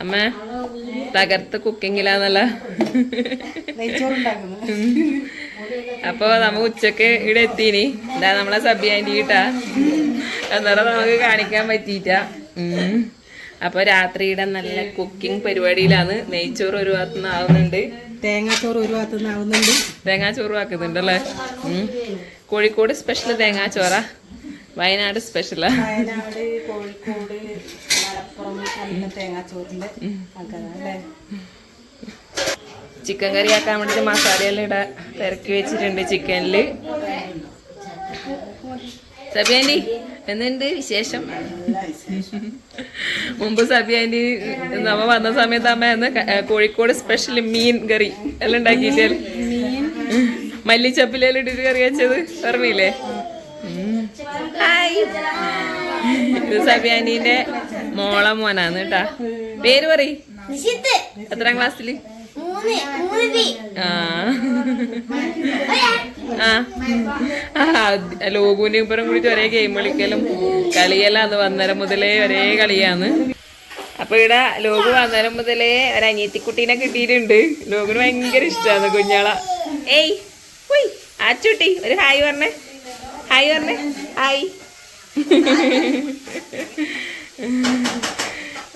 അമ്മ തകർത്ത് കുക്കിങ്ങിലാന്നല്ല. അപ്പൊ നമ്മ ഉച്ചയ്ക്ക് ഇവിടെ എത്തിനി. എന്താ നമ്മളെ സബ്യാന്റെ കിട്ടാ അന്നേരം നമുക്ക് കാണിക്കാൻ പറ്റിയിട്ട. അപ്പൊ രാത്രിയുടെ നല്ല കുക്കിംഗ് പരിപാടിയിലാണ് നെയ്ച്ചോറ് ഒരു ഭാഗത്തു നിന്ന് ആവുന്നുണ്ട് തേങ്ങാച്ചോറ് ഒരു ഭാഗത്തു നിന്ന് ആവുന്നുണ്ട് തേങ്ങാച്ചോറ് ആക്കുന്നുണ്ടല്ലേ? അല്ലേ കോഴിക്കോട് സ്പെഷ്യൽ തേങ്ങാച്ചോറാ? വയനാട് സ്പെഷ്യലാ വയനാട് കോഴിക്കോട് മലപ്പുറം നല്ല തേങ്ങാച്ചോറിന്റെ അല്ലേ? ചിക്കൻ കറി ആക്കാൻ വേണ്ടിട്ട് മസാലയെല്ലാം ഇട തിരക്കി വെച്ചിട്ടുണ്ട് ചിക്കനിൽ. സബിയാന്റി എന്തുണ്ട് വിശേഷം? മുമ്പ് സബിയാന്റി നമ്മ വന്ന സമയത്ത് അമ്മ അന്ന് കോഴിക്കോട് സ്പെഷ്യൽ മീൻ കറി എല്ലാം ഉണ്ടാക്കിയിട്ട് മല്ലിച്ചപ്പിലെല്ലാം ഇട്ടിട്ട് കറി വെച്ചത്? ഓർമ്മയില്ലേ. ഹായ്. ഇത് മോള മോനാന്ന് കേട്ടാ. പേര് പറ എത്രാം ക്ലാസ്സിൽ? ആ. ആ. ലോകുവിന്റെ ഇപ്പുറം കൂടി ഒരേ ഗെയിം കളിക്കലും കളിയെല്ലാം അത് വന്നേരം മുതലേ ഒരേ കളിയാന്ന് അപ്പൊ ഇവിടെ ലോകു വന്നേരം മുതലേ ഒരു അനിയത്തിക്കുട്ടീനെ കിട്ടിയിട്ടുണ്ട്. ലോകിന് ഭയങ്കര ഇഷ്ടമാണ് കുഞ്ഞാള. ഏയ് ഉയ് ആച്ചുട്ടി ഒരു ഹായ് പറഞ്ഞേ. ഹായ് പറഞ്ഞേ. ഹായ്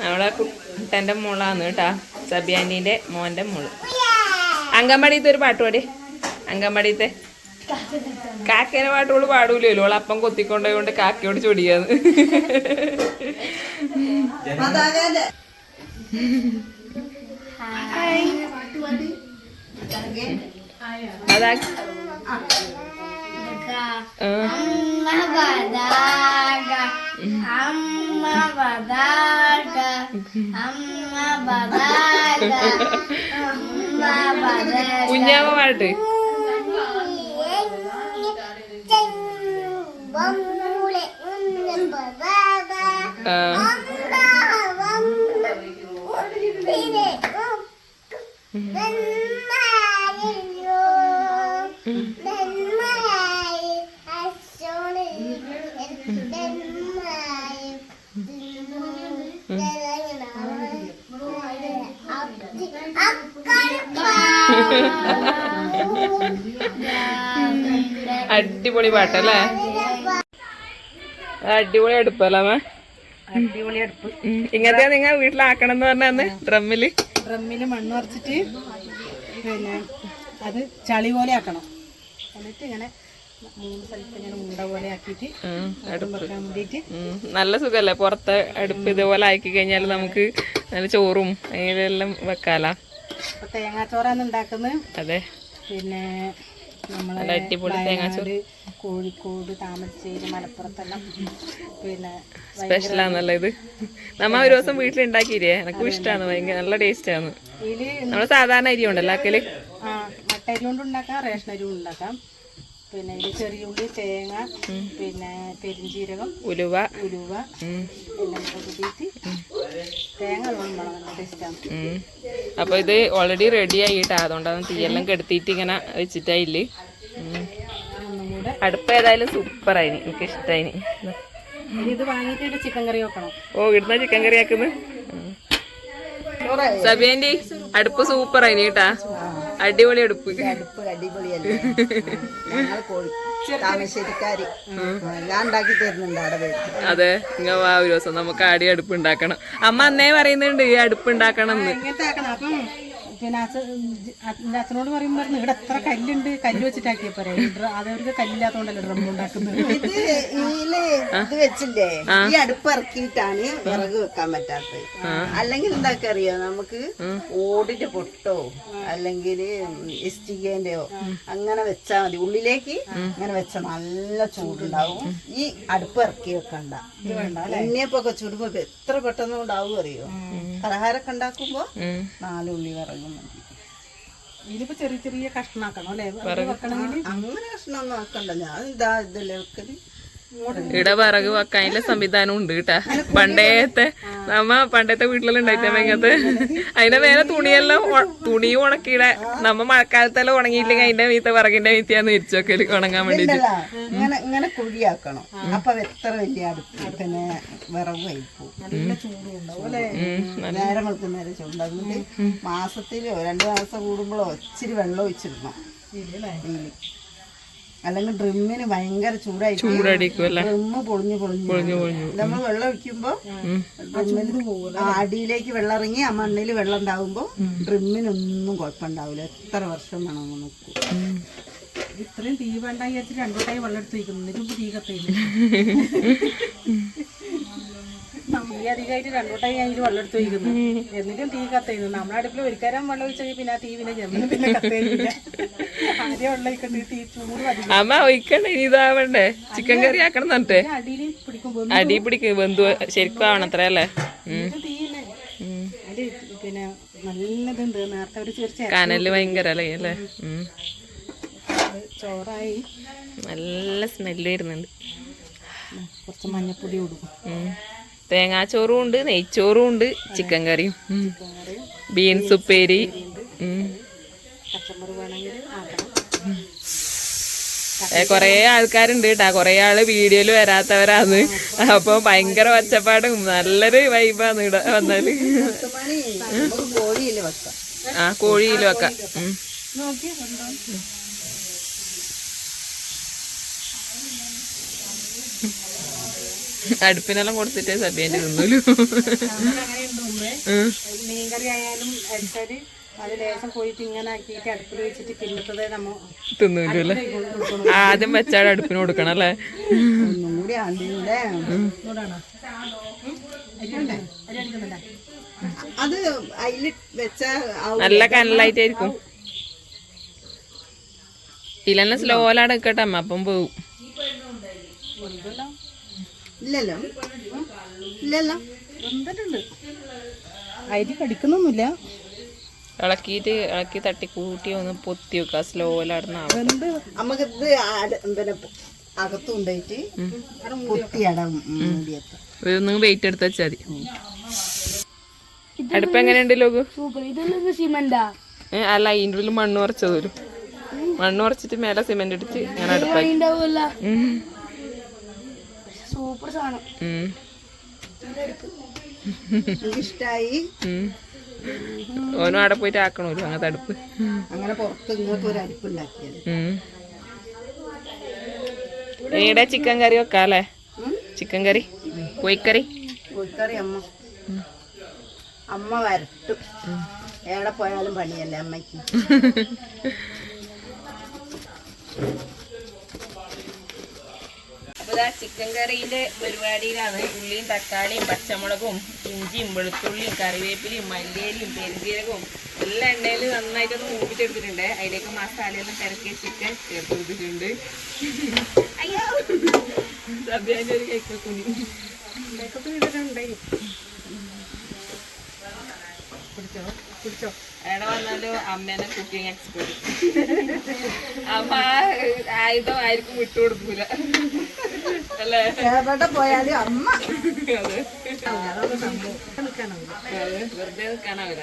നമ്മളെ കുട്ടന്റെ മോളാന്ന് കേട്ടാ. സബിയാന്റെ മോന്റെ മോൾ. അങ്കൻവാടിത്തെ ഒരു പാട്ട് പാടി. അങ്കൻവാടിത്തെ കാക്കേനെ പാട്ടുകൾ പാടൂലല്ലോ ഓൾ അപ്പം കൊത്തിക്കൊണ്ടുകൊണ്ട് കാക്കയോട് ചൊടിയാന്ന് അതാ. അമ്മ പതാക അമ്മ പതാക അമ്മ പതാക അമ്മ പതാക കുഞ്ഞാമ്മ പാട്ട് ആ. അടിപൊളി പാട്ടല്ലേ? അടിപൊളി അടുപ്പല്ലേ അടിപൊളി അടുപ്പ്. ഇങ്ങനത്തെ നിങ്ങൾ വീട്ടിലാക്കണം എന്ന് പറഞ്ഞാന്ന് ഡ്രമ്മിൽ? ഡ്രമ്മിൽ മണ്ണ് നിറച്ചിട്ട് പിന്നെ അത് ചളി പോലെ ആക്കണം. എന്നിട്ട് ഇങ്ങനെ നല്ല സുഖല്ലേ? പുറത്തെ അടുപ്പ് ഇതുപോലെ ആക്കി കഴിഞ്ഞാൽ നമുക്ക് നല്ല ചോറും അതിലെല്ലാം വെക്കാലാ. തേങ്ങാച്ചോറാണ് ഉണ്ടാക്കുന്നത്. അതെ. പിന്നെ നമ്മളെ അടിപൊളി കോഴിക്കോട് താമരശ്ശേരി മലപ്പുറത്തെല്ലാം. പിന്നെ സ്പെഷ്യലാണല്ലോ ഇത്. നമ്മ ഒരു ദിവസം വീട്ടിലുണ്ടാക്കിയില്ലേ? എനക്കും ഇഷ്ടമാണ് ഭയങ്കര നല്ല ടേസ്റ്റ് ആണ്. ഇതിൽ നമ്മൾ സാധാരണ അരി ഉണ്ടല്ലോ ആക്കൽ? ആ മട്ടരി കൊണ്ട് ഉണ്ടാക്കാം റേഷൻ അരി ഉണ്ടാക്കാം. പിന്നെ ഇത് ചെറിയ ഉള്ളി തേങ്ങ പിന്നെ പെരിഞ്ചീരകം ഉലുവ. ഉലുവ എല്ലാം കൂട്ടിയിട്ട് തേങ്ങ ടേസ്റ്റാണ്. അപ്പൊ ഇത് ഓൾറെഡി റെഡി ആയിട്ടാ അതുകൊണ്ടാണ് തീയെല്ലാം കെടുത്തിട്ട് ഇങ്ങനെ വെച്ചിട്ടായില്ലേ? അടുപ്പ് ഏതായാലും സൂപ്പർ ആയിനി എനിക്ക് ഇഷ്ടായിന് ഇനി ഇത് വാങ്ങിയിട്ട് ചിക്കൻ കറി വെക്കണം. ഓ ഇടുന്ന ചിക്കൻ കറി ആക്കുന്നു? സബിയന്റെ അടുപ്പ് സൂപ്പർ ആയിനി കേട്ടാ. അടിപൊളി അടുപ്പ്. അടുപ്പ് അടിപൊളിയല്ലേ? ഞങ്ങൾ കോഴി താമരശ്ശേരിക്കാര്. ഞാൻ ഉണ്ടാക്കി തരുന്നുണ്ട് അവിടെ അതെ നിങ്ങൾ വാ ഒരു ദിവസം നമുക്ക് അടി അടുപ്പ് ഉണ്ടാക്കണം. അമ്മ അന്നേ പറയുന്നുണ്ട് ഈ അടുപ്പ് ഉണ്ടാക്കണം എന്ന്. പിന്നെ അച്ഛൻ അച്ഛനോട് പറയുമ്പോൾ പറഞ്ഞു ഇവിടെ എത്ര കല്ലുണ്ട്? കല്ല് വെച്ചിട്ടാക്കിയ പോരെ. അതവർക്ക് കല്ലില്ലാത്തോണ്ടല്ലോ ഡ്രം ഉണ്ടാക്കുന്നത്. ഇത് വെച്ചില്ലേ? ഈ അടുപ്പ് ഇറക്കിയിട്ടാണ് വിറക് വെക്കാൻ പറ്റാത്തത്. അല്ലെങ്കിൽ എന്താക്കി അറിയോ നമുക്ക് ഓടിന്റെ പൊട്ടോ അല്ലെങ്കിൽ ഇസ്റ്റിക്കേന്റെയോ അങ്ങനെ വെച്ചാൽ മതി. ഉള്ളിലേക്ക് അങ്ങനെ വെച്ചാൽ നല്ല ചൂടുണ്ടാവും. ഈ അടുപ്പ് ഇറക്കി വെക്കണ്ട. ഉണ്ണിയപ്പൊക്കെ ചുടുമ്പോ എത്ര പെട്ടെന്ന് ഉണ്ടാവും അറിയോ? പലഹാരമൊക്കെ ഉണ്ടാക്കുമ്പോ. നാലുള്ളി വിറകും. മതി ഇതിപ്പോ ചെറിയ ചെറിയ കഷ്ണാക്കണം അല്ലേ? വെക്കണമെങ്കിൽ അങ്ങനെ കഷ്ണമൊന്നും ആക്കണ്ട. ഞാൻ ഇതാ ഇതല്ലേ വെക്കൽ. ഇവിടെ വിറക് വെക്കാനുള്ള സംവിധാനം ഉണ്ട് കേട്ടാ. പണ്ടേത്തെ നമ്മ പണ്ടത്തെ വീട്ടിലെല്ലാം ഉണ്ടായിട്ട് ഭയങ്കരത്ത് അതിന്റെ മേലെ തുണിയെല്ലാം തുണി തുണിയും ഉണക്കിയുടെ നമ്മ മഴക്കാലത്തെല്ലാം ഉണങ്ങിയില്ലെങ്കിൽ അതിന്റെ മീത്ത വിറകിന്റെ മീത്തിയാന്ന് വിരിച്ചൊക്കെ ഉണങ്ങാൻ വേണ്ടിട്ട്. ഇങ്ങനെ ഇങ്ങനെ കുഴിയാക്കണം. അപ്പൊ എത്ര വലിയ പിന്നെ വിറവ് കഴിക്കും നല്ല ചൂടും അല്ലേ? നേരം വെളുക്കുന്നേരം ചൂട് അതുകൊണ്ട് മാസത്തിലോ രണ്ടു മാസം കൂടുമ്പോഴോ ഇച്ചിരി വെള്ളം ഒഴിച്ചിടണം. അല്ലെങ്കിൽ ഡ്രിമ്മിന് ഭയങ്കര ചൂടായി ഡ്രിമ്മ് പൊളിഞ്ഞു പൊളിഞ്ഞു നമ്മൾ വെള്ളം ഒഴിക്കുമ്പോ അടിയിലേക്ക് വെള്ളം ഇറങ്ങി ആ മണ്ണിൽ വെള്ളം ഉണ്ടാവുമ്പോ ഡ്രിമ്മിനൊന്നും കുഴപ്പമുണ്ടാവില്ല എത്ര വർഷം വേണം നോക്കും ഇത്രയും തീ വേണ്ടി വിചാരിച്ചിട്ട് രണ്ടോട്ടായി വെള്ളം എടുത്ത് വയ്ക്കുന്നു തീ ഈ അധികമായിട്ട് രണ്ടോട്ടായി അതിൽ വെള്ളം എടുത്ത് വയ്ക്കുന്നു എന്നിട്ടും തീ കത്തുന്നു. നമ്മുടെ അടുപ്പിൽ ഒരിക്കലും വെള്ളം ഒഴിച്ചാൽ പിന്നെ ആ തീ പിന്നെ ജമ്മനും പിന്നെ കത്തുന്നില്ല ആദ്യം വെള്ളം ഒഴിക്കണ്ട? തീ ചൂട് അധികം അമ്മ ഒഴിക്കണ്ട ഇനി ഇതാവണ്ടേ ചിക്കൻ കറി ആക്കണം എന്നിട്ട് അടിയിൽ അടി പിടിക്കും ബന്ധു ശരിക്കും ആവണം അത്ര അല്ലേ? പിന്നെ നല്ലതുണ്ട് നേരത്തെ ഒരു തീർച്ചയായും കനൽ ഭയങ്കര അല്ലേ? അല്ലേ? ചോറായി. നല്ല സ്മെല്ല് വരുന്നുണ്ട്. കുറച്ച് മഞ്ഞപ്പൊടി കൊടുക്കും. തേങ്ങാച്ചോറും ഉണ്ട് നെയ്ച്ചോറും ഉണ്ട് ചിക്കൻ കറിയും. ബീൻസ് ഉപ്പേരി കൊറേ ആൾക്കാരുണ്ട് കേട്ടാ കൊറേ ആൾ വീഡിയോയിൽ വരാത്തവരാന്ന്. അപ്പൊ ഭയങ്കര ഒച്ചപ്പാടും നല്ലൊരു വൈബാന്ന് ഇവിടെ വന്നാൽ ആ കോഴിയിൽ വെക്കാം ഉം. നോക്കി ഉണ്ടോ അടുപ്പിനെല്ലാം കൊടുത്തിട്ടേ മുമ്പേ ഉം. മീൻകറി ആയാലും അടിച്ചാൽ അത് ലേശം പോയിട്ട് ഇങ്ങനെ ആക്കിയിട്ട് അടുപ്പിൽ വെച്ചിട്ട് നമ്മ ആദ്യം വെച്ചാട് അടുപ്പിന് കൊടുക്കണം അല്ലേ? അത് അതിൽ വെച്ച നല്ല കനലായിട്ടായിരിക്കും. ഇല്ലെന്നെ സ്ലോലാണ് നിക്കട്ടെ അമ്മ അപ്പം പോവും. ഇല്ലല്ലോ. ഇല്ലല്ലോ. വെന്തിട്ടുണ്ട് അരി കടിക്കുന്നൊന്നുമില്ല. ഇളക്കിയിട്ട് ഇളക്കി തട്ടി കൂട്ടി ഒന്ന് പൊത്തി വെക്കുക. സ്ലോയിലാടുന്ന വെന്ത് നമുക്ക് ഇത് പിന്നെ അകത്ത് കൊണ്ടുപോയിട്ട് പൊത്തിയാടാം ഒന്ന് വെയിറ്റ് എടുത്ത് വെച്ചാൽ മതി അടുപ്പ് എങ്ങനെയുണ്ട് ലോകു സൂപ്പർ ഇതൊന്നും സിമന്റാ? അല്ല അതിന്റെ ഉള്ളിൽ മണ്ണ് ഉറച്ചത് വരും. മണ്ണ് ഉറച്ചിട്ട് മേലെ സിമെന്റ് അടിച്ച് ഞാൻ അടുപ്പാക്കി. സൂപ്പർ സാധനം. ഇഷ്ടായി. ഓനും അവിടെ പോയിട്ട് ആക്കണമല്ലോ അങ്ങനത്തെ അടുപ്പ്. അങ്ങനെ പുറത്ത് ഇങ്ങോട്ട് ഒരു അരിപ്പുണ്ടാക്കിയത് ഉണ്ടാക്കിയത്. ഈടെ ചിക്കൻ കറി വെക്കാല്ലേ? ചിക്കൻ കറി? കോഴിക്കറി? കോഴിക്കറി അമ്മ. അമ്മ വരട്ടും. എവിടെ പോയാലും പണിയല്ലേ അമ്മയ്ക്ക്. അപ്പൊ ചിക്കൻ കറിയിന്റെ പരിപാടിയിലാണ്. ഉള്ളിയും തക്കാളിയും പച്ചമുളകും ഇഞ്ചിയും വെളുത്തുള്ളിയും കറിവേപ്പിലയും മല്ലിയിലയും പെരുജീരകവും എല്ലാ എണ്ണയിൽ നന്നായിട്ടൊന്ന് മൂപ്പിച്ചെടുത്തിട്ടുണ്ട് അതിലേക്ക് മസാലയെല്ലാം തിരക്കി ചിക്കൻ ചേർത്ത് കൊടുത്തിട്ടുണ്ട്. അമ്മേനെ കുക്കിംഗ് എക്സ്പേർട്ട് അമ്മ ആയുധം ആയിരിക്കും വിട്ടുകൊടുക്കൂല. എവിടെ പോയാലും അമ്മ. അതെ. അതെ. വെറുതെ നിൽക്കാനാവില്ല.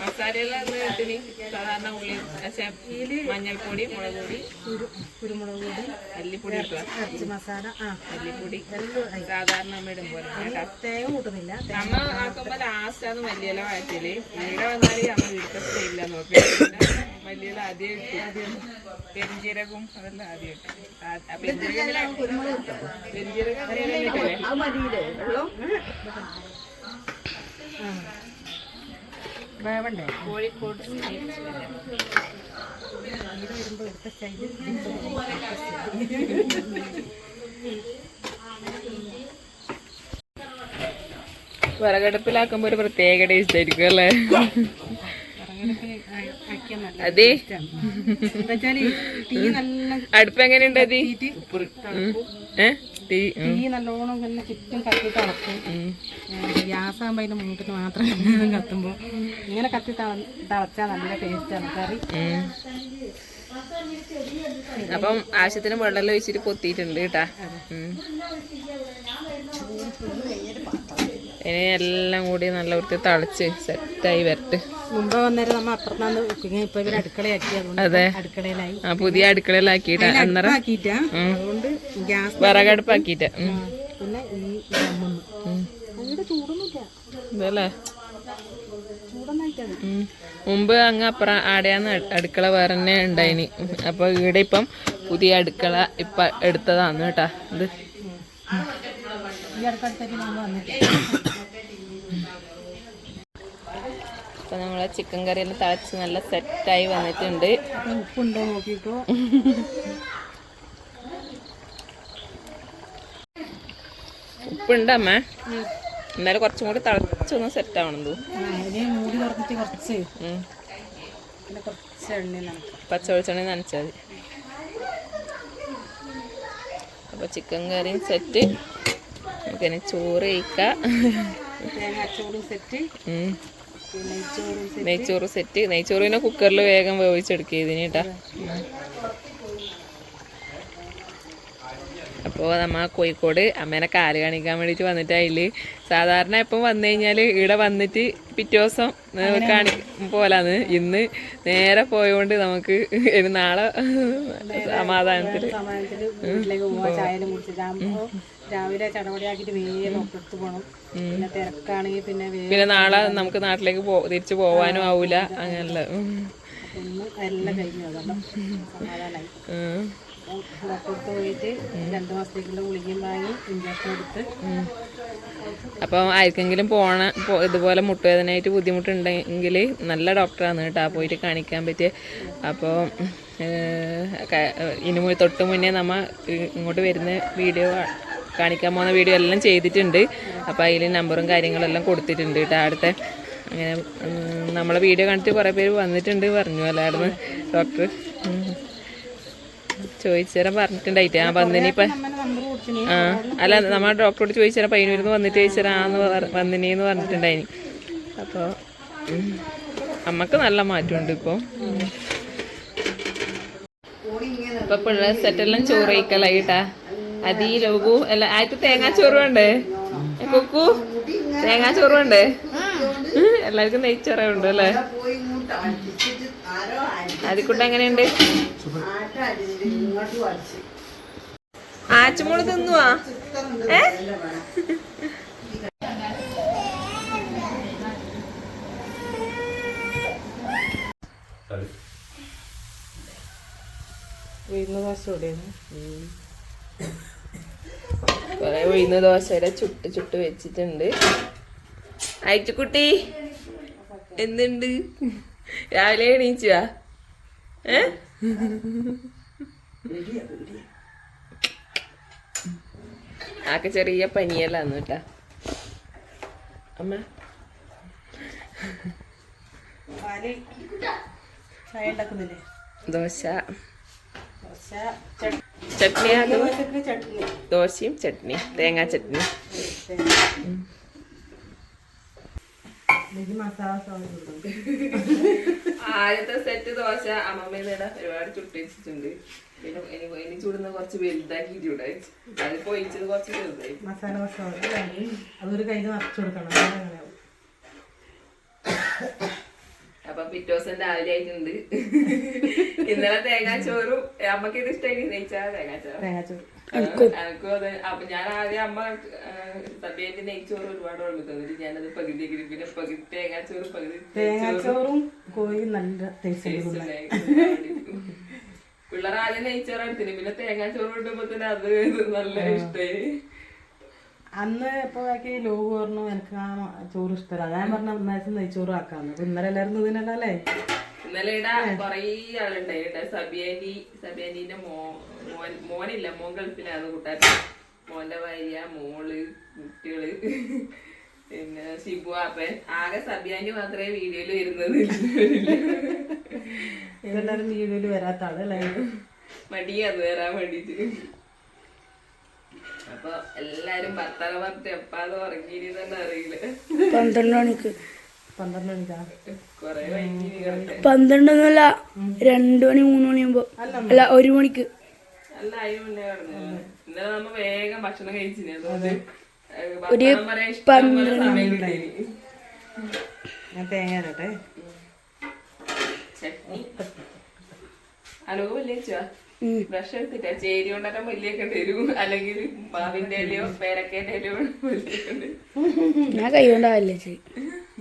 മസാലയെല്ലാം സാധാരണ ഉള്ളി മഞ്ഞൾപ്പൊടി മുളക് പൊടി. കുരു കുരുമുളക് പൊടി. അല്ലിപ്പൊടി ഇറച്ചി മസാല. ആ. മല്ലിപ്പൊടി. സാധാരണ ഇടും പോലെ. തേങ്ങ കൂട്ടുന്നില്ല. നമ്മ ആക്കുമ്പോ ലാസ്റ്റ് ആണ് മല്ലിയില വഴറ്റൽ ഇവിടെ വന്നാൽ നമ്മ വീട്ടിൽ ഇല്ല നോക്കി മല്ലിയില ആദ്യം ഇട്ടു അതെല്ലാം ആദ്യം ഇട്ടു. വേവണ്ടേ? കോഴിക്കോട് എടുത്ത സ്റ്റൈൽ വിറകടുപ്പിലാക്കുമ്പോ ഒരു പ്രത്യേക ടേസ്റ്റ് ആയിരിക്കും അല്ലേ? അതെ. അടുപ്പ് എങ്ങനെയുണ്ട് അതി? തീ നല്ലോണം ഇങ്ങനെ ചുറ്റും കത്തി തിളക്കും ഉം. ഗ്യാസാകുമ്പോൾ അതിന്റെ മൂട്ടിന് മാത്രം കത്തുമ്പോൾ ഇങ്ങനെ കത്തി തള- തിളച്ചാൽ നല്ല ടേസ്റ്റാണ് കറി. അപ്പം ആവശ്യത്തിന് വെള്ളം ഒഴിച്ചിട്ട് പൊത്തിയിട്ടുണ്ട് കേട്ടാ. ഇനി എല്ലാം കൂടി നല്ല വൃത്തി തളിച്ച് സെറ്റായി വരട്ടെ. മുമ്പ് വന്നേരം നമ്മൾ അപ്പുറത്താണ് കുക്കിങ് ഇപ്പൊ ഇവർ അടുക്കളയാക്കി. അതുകൊണ്ട് അതെ. അടുക്കളയിലായി. ആ പുതിയ അടുക്കളയിലാക്കിട്ട് അന്നേരം വിറകടുപ്പാക്കിട്ട് അതുകൊണ്ട് ഗ്യാസ് വിറകടുപ്പാക്കിയിട്ട് ഉം. പിന്നെ ഈ ചൂടൊന്നുമില്ല. ഇതല്ലേ. മുമ്പ് അങ്ങ് അപ്പുറം ആടെയാന്ന് അടുക്കള വേറെ തന്നെ ഉണ്ടായിനി. അപ്പൊ ഇവിടെ ഇപ്പം പുതിയ അടുക്കള ഇപ്പൊ എടുത്തതാന്ന് കേട്ടാ. ഇത്. ഈ അടുക്കളത്തേക്ക് നമ്മൾ വന്നിട്ട് ഇപ്പൊ നമ്മളെ ചിക്കൻ കറി എല്ലാം തിളച്ച് നല്ല സെറ്റായി വന്നിട്ടുണ്ട്. ഉപ്പുണ്ടോ നോക്കിയിട്ടോ ഉപ്പുണ്ട് അമ്മ? എന്നാലും കുറച്ചും കൂടി തിളച്ചൊന്ന് സെറ്റ് ആവണം തോ ഇനി മൂടി തുറന്നിട്ട് കുറച്ച്. ഉം. കുറച്ച് എണ്ണ നനക്കാം. പച്ച വെളിച്ചെണ്ണ നനച്ചാൽ മതി. അപ്പൊ ചിക്കൻ കറിയും സെറ്റ്. നമുക്കിനി ചോറ് കഴിക്കാം. തേങ്ങാച്ചോറും സെറ്റ്. നെയ്ച്ചോറ് സെറ്റ്. നെയ്ച്ചോറ് പിന്നെ കുക്കറിൽ വേഗം വേവിച്ചെടുക്കുക ഇതിന് കേട്ടാ അപ്പോൾ നമ്മൾ കോഴിക്കോട് അമ്മേനെ കാൽ കാണിക്കാൻ വേണ്ടിയിട്ട് വന്നിട്ട് അതിൽ സാധാരണ ഇപ്പം വന്നു കഴിഞ്ഞാൽ ഇവിടെ വന്നിട്ട് പിറ്റേ ദിവസം കാണി പോലാന്ന്. ഇന്ന് നേരെ പോയോണ്ട് നമുക്ക് നാളെ സമാധാനത്തിൽ രാവിലെ ചടപടിയാക്കിട്ട് വേഗം പോകണം പിന്നെ തിരക്കാണെങ്കിൽ പിന്നെ പിന്നെ നാളെ നമുക്ക് നാട്ടിലേക്ക് പോ തിരിച്ചു പോവാനും ആവൂല. അങ്ങനെയുള്ള. എല്ലാം കഴിഞ്ഞു. അതുകൊണ്ട് സമാധാനമായി. ഡോക്ടർക്ക് രണ്ട് എടുത്ത് അപ്പം ആർക്കെങ്കിലും പോണ ഇതുപോലെ മുട്ടുവേദനയായിട്ട് ബുദ്ധിമുട്ടുണ്ടെങ്കിൽ നല്ല ഡോക്ടറാണ് കേട്ടോ. പോയിട്ട് കാണിക്കാൻ പറ്റിയ അപ്പോൾ ഇനി തൊട്ട് മുന്നേ നമ്മ ഇങ്ങോട്ട് വരുന്ന വീഡിയോ കാണിക്കാൻ പോകുന്ന വീഡിയോ എല്ലാം ചെയ്തിട്ടുണ്ട്. അപ്പോൾ അതിൽ നമ്പറും കാര്യങ്ങളെല്ലാം കൊടുത്തിട്ടുണ്ട് കേട്ടോ. അടുത്ത അങ്ങനെ നമ്മളെ വീഡിയോ കണ്ടിട്ട് കുറേ പേര് വന്നിട്ടുണ്ട്. പറഞ്ഞു അല്ലായിരുന്നു ഡോക്ടർ. ചോദിച്ചേരം പറഞ്ഞിട്ടുണ്ടായിട്ട്. ആ വന്നിനിപ്പം ആ അല്ല നമ്മുടെ ഡോക്ടറോട് ചോദിച്ചാൽ പയ്യന്നൂരിന്ന് വന്നിട്ട് ചോദിച്ചാന്ന് വന്നിനേന്ന് പറഞ്ഞിട്ടുണ്ടായിനി. അപ്പോൾ അമ്മയ്ക്ക് നല്ല മാറ്റമുണ്ട് ഇപ്പോൾ ഇപ്പൊ പിള്ളേർ സെറ്റെല്ലാം ചോറ് കഴിക്കലായിട്ടാ അതീ ലോകു അല്ല ആയിട്ട് തേങ്ങാ ചോറ് കുക്കു തേങ്ങാ ചോറ് വേണ്ടേ എല്ലാവർക്കും നെയ്ച്ചോറുണ്ട് അല്ലേ അതിക്കൂട്ട് എങ്ങനെയുണ്ട്? ആച്ചുമോൾ തിന്നുവാ? ഏ? ഉയർന്ന ദോശ കൂടിയാണ് കൊറേ വീഴുന്ന ദോശയുടെ ചുട്ട് ചുട്ട് വെച്ചിട്ടുണ്ട്. അയച്ചുകുട്ടി എന്തുണ്ട്? രാവിലെ എണീച്ചുവാ? ഏ? ആക്കെ ചെറിയ പനിയല്ലാന്ന് കേട്ടാ. അമ്മ? ദോശ. ചട്നി. ദോശയും ചട്നി തേങ്ങാ ചട്നി. ആദ്യത്തെ സെറ്റ് ദോശ അമ്മമ്മയുടെ ഒരുപാട് ചുട്ട് വെച്ചിട്ടുണ്ട്. പിന്നെ ഇനി ചൂടുന്ന കുറച്ച് വലുതാക്കി ചൂടാ അത് പൊയിച്ചത് കുറച്ച് ചെറുതായി. മസാല ദോശ അതൊരു കയ്യിൽ നിറച്ച് കൊടുക്കണം. അപ്പൊ പിറ്റേ ദിവസം രാവിലെ ആയിട്ടുണ്ട്. ഇന്നലെ തേങ്ങാച്ചോറും അമ്മയ്ക്ക് ഇത് ഇഷ്ടമായി നെയ്ച്ചാ തേങ്ങാച്ചോറ്. തേങ്ങാച്ചോറ്. എനക്കും അതെ. അപ്പൊ ഞാൻ ആദ്യം അമ്മ സദ്യന്റെ നെയ്ച്ചോറ് ഒരുപാട് തന്നിട്ട് ഞാനത് പകുതി. പിന്നെ പകുതി തേങ്ങാച്ചോറ് പകുതി തേങ്ങാച്ചോറും കോഴി നല്ല ടേസ്റ്റ് പിള്ളേർ ആദ്യം നെയ്ച്ചോറ് എടുത്തിന്. പിന്നെ തേങ്ങാച്ചോറ് കിട്ടുമ്പോ തന്നെ അത് നല്ല ഇഷ്ടമായി അന്ന് ഇപ്പൊ ലോക പറഞ്ഞു എനിക്ക് ആ ചോറ് ഇഷ്ടമല്ല ഞാൻ പറഞ്ഞ നെയ്ച്ചോറ് ആക്കാന്ന്. ഇന്നലെ എല്ലാവരും ഇതിനല്ല ഇന്നലെ ഇവിടെ കൊറേ ആളുണ്ടായി കേട്ടോ സബിയാനി സബിയാനിന്റെ മോ മോൻ മോനില്ല മോൻ ഗൾഫിലാണ് കൂട്ടാൻ മോന്റെ ഭാര്യ മോൾ കുട്ടികൾ. പിന്നെ ഷിബു അപ്പൻ. ആകെ സബിയാനി മാത്രമേ വീഡിയോയിൽ വരുന്നത്. ഇതെല്ലാരും വീഡിയോയിൽ വരാത്ത ആളല്ലേ? മടിയാന്ന് വരാൻ വേണ്ടിട്ട്. അപ്പൊ എല്ലാരും ഭർത്താവ് പറഞ്ഞിട്ട് എപ്പാന്ന് ഉറങ്ങിയിനി തന്നെ അറിയില്ല. പന്ത്രണ്ട് മണിക്ക്. പന്ത്രണ്ട് മണിക്കാ കൊറേ വൈകി കിടക്കാൻ പന്ത്രണ്ടൊന്നുമല്ല രണ്ടു മണി മൂന്ന് മണിയാകുമ്പോ അല്ല ഒരു മണിക്ക്. അല്ല പന്ത്രണ്ട് തേങ്ങ തരട്ടെ ഹലോ വലിയ ബ്രഷ് എടുത്തിട്ടാ ചേരി കൊണ്ടന്നെ മല്ലിയൊക്കെ തരും. അല്ലെങ്കിൽ മാവിന്റെ ഇലയോ പേരക്കേന്റെ ഇലയോ മല്ലിയൊക്കെ ഞാൻ കൈ കൊണ്ടാവില്ല ചെയ്യും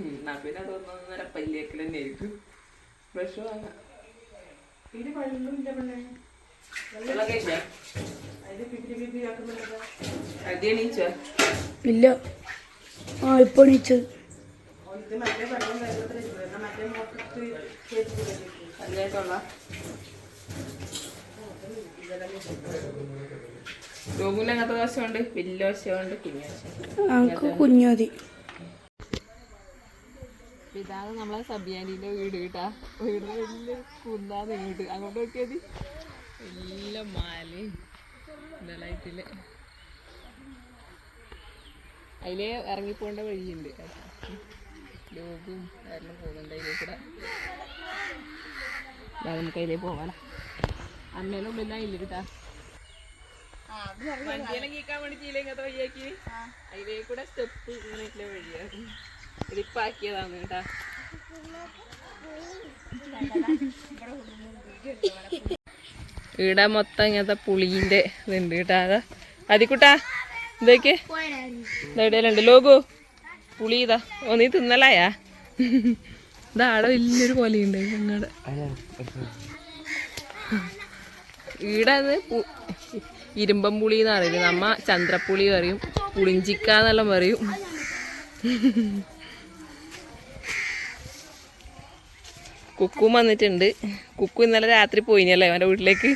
എന്നാ പിന്നെ അതൊന്നൊന്നര പല്ലിയൊക്കെ തന്നെ ആയിരിക്കും. ബ്രഷ് വാങ്ങാം വെള്ളം കഴിച്ചാ? അതി എണീച്ചോ? ഇല്ല. ആ ഇപ്പൊ എണീച്ചത്. അതിലേക്കുള്ള രോഗുവിന് അങ്ങനത്തെ ദോശമുണ്ട് വലിയ ദോശമുണ്ട് കുഞ്ഞു ദോശ ഞങ്ങക്ക് കുഞ്ഞു മതി. ഇതാണ് നമ്മളെ സബിയാനിന്റെ വീട് കേട്ടാ. വീട് വലിയ കുന്നാന്ന് വീട് അങ്ങോട്ട് നോക്കിയത് എല്ലാ മാലയും ഇന്നലായിട്ടില്ല അതിൽ ഇറങ്ങിപ്പോണ്ട വഴിയുണ്ട്. ലോകും എല്ലാം പോകുന്നുണ്ട് അതിലേ കൂടെ ദാ നമുക്ക് അതിലേ പോവാലോ. അമ്മേലും ഉള്ളില്ല ഇല്ല കേട്ടാ. വണ്ടിയെല്ലാം കേൾക്കാൻ വേണ്ടി ഇങ്ങനത്തെ വഴിയാക്കി. അതിലേ കൂടെ സ്റ്റെപ്പ് വഴിയാണ് ഇതിപ്പാക്കിയതാണ് കേട്ടാ. ഇവിടെ മൊത്തം ഇങ്ങനത്തെ പുളീന്റെ ഇതുണ്ട് കേട്ടാ. അതാ. അതിക്കുട്ടാ ഇതൊക്കെ? ഇതെവിടെയുണ്ട് ലോഗോ പുളി ഇതാ. ഓ നീ തിന്നലായാ? ഇതാടെ വലിയൊരു കൊലയുണ്ട് ഞങ്ങളുടെ അത് ഇരുമ്പം പുളി എന്ന് പറയും. നമ്മ ചന്ദ്രപ്പുളി പറയും. പുളിഞ്ചിക്ക എന്നെല്ലാം പറയും. കുക്കും വന്നിട്ടുണ്ട്. കുക്കു ഇന്നലെ രാത്രി പോയിനല്ലേ അവന്റെ വീട്ടിലേക്ക്?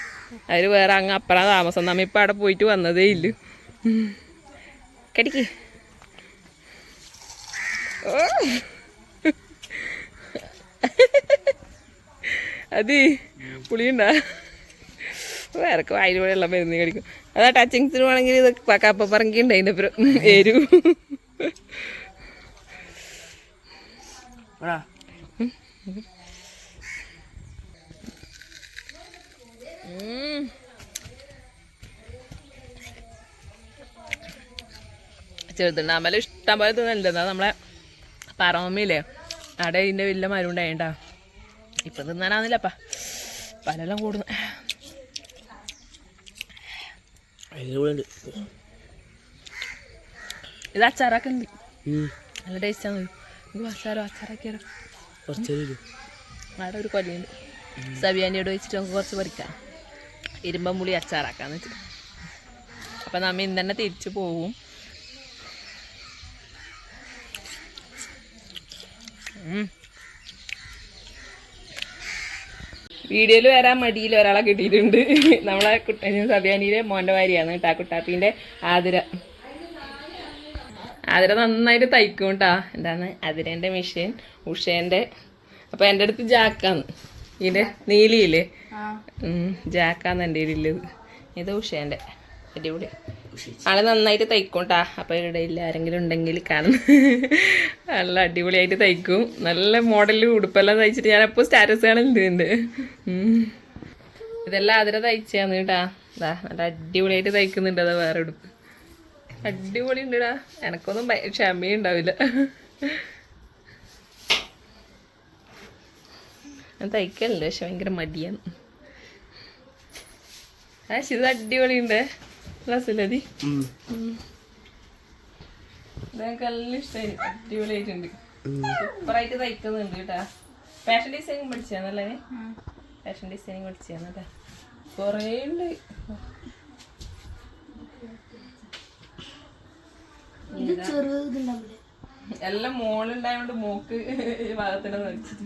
അവർ വേറെ അങ്ങ് അപ്പുറം താമസം. നമ്മ ഇപ്പം അവിടെ പോയിട്ട് വന്നതേ ഇല്ല. കടിക്ക്. അത് പുളിയുണ്ടാ? വേറൊക്കെ വായിലൂടെ കൂടെ ഉള്ള മരുന്ന് കടിക്കും അതാ ടച്ചിങ്സിന് വേണമെങ്കിൽ ഇത് കപ്പ പറങ്കിണ്ട് അതിന്റെ അപ്പുറം. എരു. ചെറുതുണ്ടാകുമ്പോൾ ഇഷ്ടം പോലെ തിന്നലുണ്ട്. നമ്മളെ പറമ്പില്ലേ? അവിടെ ഇതിന്റെ വലിയ മരുണ്ടായിട്ടാ ഇപ്പം തിന്നാനാന്നില്ലപ്പാ പലെല്ലാം കൂടുന്നു. ഇത് അച്ചാറൊക്കെ ഉണ്ട്. നല്ല ടേസ്റ്റാണ് നമുക്ക് അച്ചാറോ? അച്ചാറാക്കിയാലോ? അവിടെ ഒരു കൊലയുണ്ട്. സബിയാന്റെയോട് വെച്ചിട്ട് നമുക്ക് കുറച്ച് പറിക്കാം ഇരുമ്പമ്പുളി അച്ചാറാക്കാന്ന് വെച്ചിട്ട്. അപ്പം നമ്മ ഇന്ന് തന്നെ തിരിച്ചു പോവും. വീഡിയോയിൽ വരാൻ മടിയിൽ ഒരാളെ കിട്ടിയിട്ടുണ്ട്. നമ്മളെ കുട്ട സബിയാനിയുടെ മോന്റെ ഭാര്യയാണ് കേട്ടാ കുട്ടാപ്പീന്റെ ആതിര. ആതിര നന്നായിട്ട് തയ്ക്കും കേട്ടാ. എന്താണ്? അതിരേന്റെ മെഷീൻ ഉഷേന്റെ. അപ്പം എന്റെ അടുത്ത് ജാക്കാന്ന് ഇതിന്റെ നീലിയില്ലേ? ഉം, ജാക്കാന്ന് എന്റെ കയ്യിലുള്ളത്. ഇത് ഉഷേന്റെ. അടിപൊളി. ആൾ നന്നായിട്ട് തയ്ക്കും ഇവിടെ ഇല്ല ആരെങ്കിലും ഉണ്ടെങ്കിൽ കാണും. നല്ല അടിപൊളിയായിട്ട് തയ്ക്കും. നല്ല മോഡൽ ഉടുപ്പെല്ലാം തയ്ച്ചിട്ട് ഞാൻ അപ്പോൾ സ്റ്റാറ്റസ് എന്റെ ഇതെല്ലാം അതിരെ തയ്ച്ചാന്ന് കേട്ടാ. ഇതാ നല്ല അടിപൊളിയായിട്ട് തയ്ക്കുന്നുണ്ട് അതാ വേറെ ഉടുപ്പ്. അടിപൊളി ഉണ്ടടാ എനക്കൊന്നും ക്ഷമയുണ്ടാവില്ല. ഞാൻ തയ്ക്കലുണ്ട് പക്ഷെ ഭയങ്കര മടിയാണ്. ആ ഇത് അടിപൊളി റസലതി ഇതൊക്കെ നല്ല ഇഷ്ടമായി അടിപൊളിയായിട്ടുണ്ട്. സൂപ്പറായിട്ട് തയ്ക്കുന്നുണ്ട് കേട്ടാ. ഫാഷൻ ഡിസൈനിങ് ഫാഷൻ ഡിസൈനിങ് കേട്ടാ കുറേ ഉണ്ട്. എല്ലാം മോളുണ്ടായോണ്ട് മോക്ക് ഭാഗത്തിനെ നടിച്ചിട്ട്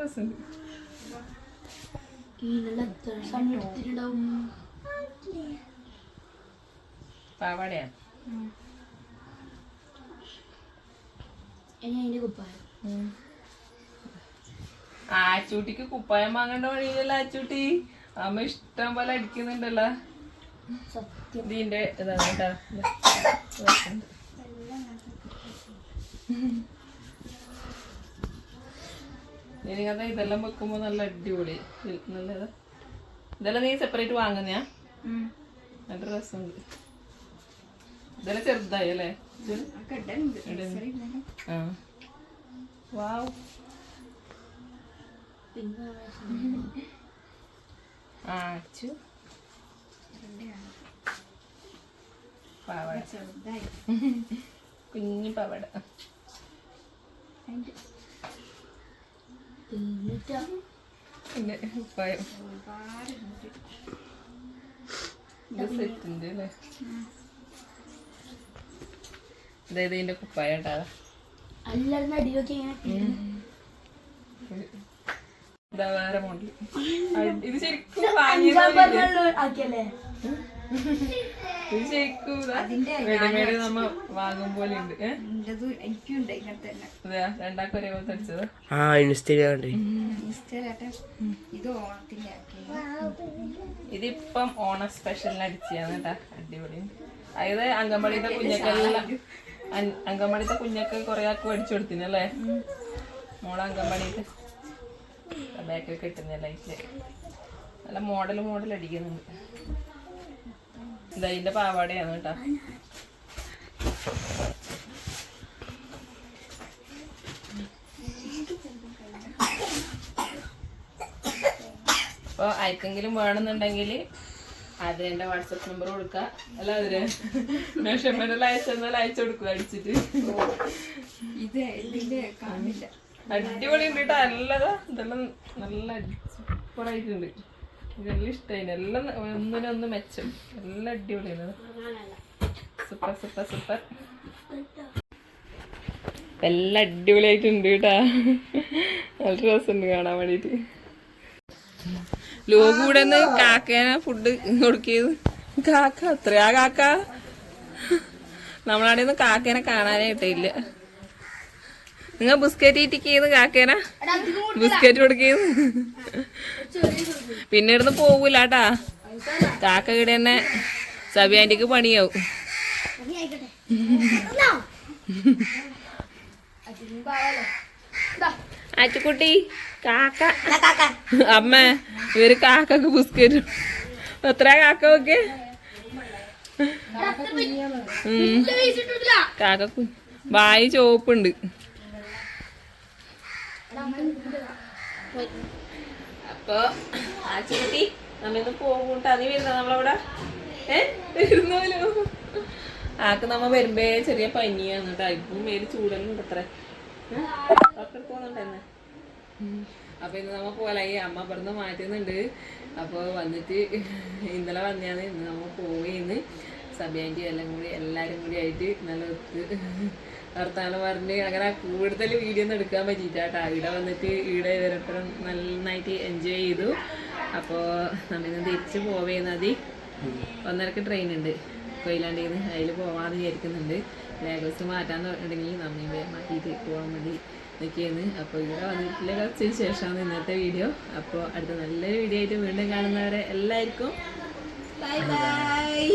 രസമുണ്ട് ഈ നല്ല എത്ര സമയം എടുത്തിട്ടുണ്ടാവും പാവാടയാ ഇനി അതിന്റെ കുപ്പായം. ആച്ചൂട്ടിക്ക് കുപ്പായം വാങ്ങേണ്ട വഴിയില്ല ആച്ചൂട്ടി? അമ്മ ഇഷ്ടം പോലെ അടിക്കുന്നുണ്ടല്ലോ. ഇതിന്റെ ഇതാണ് കേട്ടോ. ഇതെല്ലാം വെക്കുമ്പോ നല്ല അടിപൊളി. നല്ലതാ ഇതെല്ലാം നീ സെപ്പറേറ്റ് വാങ്ങുന്നയാ? നല്ല രസമുണ്ട്. ഇതെല്ലാം ചെറുതായി അല്ലേ? പാവാട. കുഞ്ഞു പവട. പിന്നെ സെറ്റിന്റെ അല്ലേ? അതായത് ഇതിന്റെ കുപ്പായ അല്ലാതെ ഇങ്ങനെ ഇതാ വേറെ മോഡൽ ഇത് ശരിക്കും വാങ്ങിയതല്ലേ ആക്കിയല്ലേ? ഇത് ശരിക്കും റെഡിമെയ്ഡ് നമ്മ വാങ്ങും പോലെ ഉണ്ട്. തടിച്ചത് ആ ഇൻസ്റ്റയിലാണ്ട് ഇതിപ്പം ഓണ സ്പെഷ്യലിന് അടിച്ചാണ് കേട്ടാ. അടിപൊളി. അതായത് അംഗൻവാടിയുടെ കുഞ്ഞക്കെല്ലാം അങ്കമ്പടിത്തെ കുഞ്ഞൊക്കെ കുറെ ആൾക്ക് മേടിച്ചു കൊടുത്തിനല്ലേ? മോളെ അംഗൻവാടിയിട്ട് ബാക്കിൽ കിട്ടുന്ന ലൈറ്റിൽ നല്ല മോഡൽ മോഡൽ അടിക്കുന്നുണ്ട്. ഇതാ ഇതിന്റെ പാവാടയാണ് കേട്ടാ. അപ്പോൾ ആർക്കെങ്കിലും വേണമെന്നുണ്ടെങ്കിൽ അത് എന്റെ വാട്സപ്പ് നമ്പർ കൊടുക്ക. അല്ല അതിന് മെഷർമെന്റ് അയച്ചെന്നാൽ അയച്ചു കൊടുക്കുക അടിച്ചിട്ട്. അടിപൊളി ഉണ്ട് കേട്ടോ നല്ലതാ. ഇതെല്ലാം നല്ല സൂപ്പറായിട്ടുണ്ട്. ഇതെല്ലാം ഇഷ്ടമായി എല്ലാം ഒന്നിനൊന്ന് മെച്ചം. എല്ലാം അടിപൊളിയാണ്. Super super super. എല്ലാം അടിപൊളിയായിട്ടുണ്ട് കേട്ടാ നല്ല രസമുണ്ട് കാണാൻ വേണ്ടിയിട്ട്. ലോകം കൂടെ കാക്കേനെ ഫുഡ് കൊടുക്കിയത്. കാക്ക അത്രയാ കാക്ക. നമ്മളവിടെ നിന്ന് കാക്കേനെ കാണാനേ കിട്ടിയില്ല. നിങ്ങൾ ബിസ്ക്കറ്റ് ഇറ്റിക്കുന്നത് കാക്കേന? ബിസ്ക്കറ്റ് കൊടുക്കിയത്? പിന്നെ ഇവിടുന്ന് പോകൂല കേട്ടാ കാക്ക ഇവിടെ തന്നെ സബിയാന്റിക്ക് പണിയാവും. അച്ചുക്കുട്ടി കാക്ക. അമ്മ ഇവർ കാക്കക്ക് ബിസ്ക്കറ്റ്. എത്ര കാക്ക ഒക്കെ കാക്ക കു- വായി ചോപ്പുണ്ട് അപ്പൊ ആച്ചുകുട്ടി നമ്മിന്ന് പോകൂട്ടാ നീ വരുന്ന നമ്മളവിടെ? ഏ? വരുന്നോലോ? ആക്ക് നമ്മ വരുമ്പേ ചെറിയ പനിയാണ് കേട്ടോ. ഇപ്പം മേൽ ചൂടലുണ്ട് അത്ര ഡോക്ടർ പോകുന്നുണ്ടെന്നെ അപ്പൊ ഇന്ന് നമ്മ പോലായി അമ്മ പറഞ്ഞ് മാറ്റുന്നുണ്ട്. അപ്പൊ വന്നിട്ട് ഇന്നലെ വന്നെയാണ് ഇന്ന് നമ്മ പോയിന്ന് സബിയാന്റെ എല്ലാം കൂടി എല്ലാരും കൂടി ആയിട്ട് നല്ല വർത്താനം പറഞ്ഞ് അങ്ങനെ കൂടുതൽ വീഡിയോ ഒന്നും എടുക്കാൻ പറ്റിയിട്ടാട്ടാ ഇവിടെ വന്നിട്ട് ഇവിടെ ഇവരൊപ്പം നന്നായിട്ട് എൻജോയ് ചെയ്തു. അപ്പോൾ നമ്മളിന്ന് തിരിച്ച് പോവേന്നത് ഒന്നരക്ക് ട്രെയിൻ ഉണ്ട്. കൊയിലാണ്ടിയിൽ അതിൽ പോവാന്ന് വിചാരിക്കുന്നുണ്ട്. ലേബൽസ് മാറ്റാൻ പറഞ്ഞിട്ടുണ്ടെങ്കിൽ നമ്മയും മാറ്റിയിട്ട് പോകാൻ മതി. എന്നൊക്കെയാണ് അപ്പോൾ ഇവിടെ വന്നിട്ടുള്ള കുറച്ച് ശേഷമാണ് ഇന്നത്തെ വീഡിയോ. അപ്പോൾ അടുത്ത നല്ലൊരു വീഡിയോ ആയിട്ട് വീണ്ടും കാണുന്നവരെ എല്ലാവർക്കും ബൈ ബൈ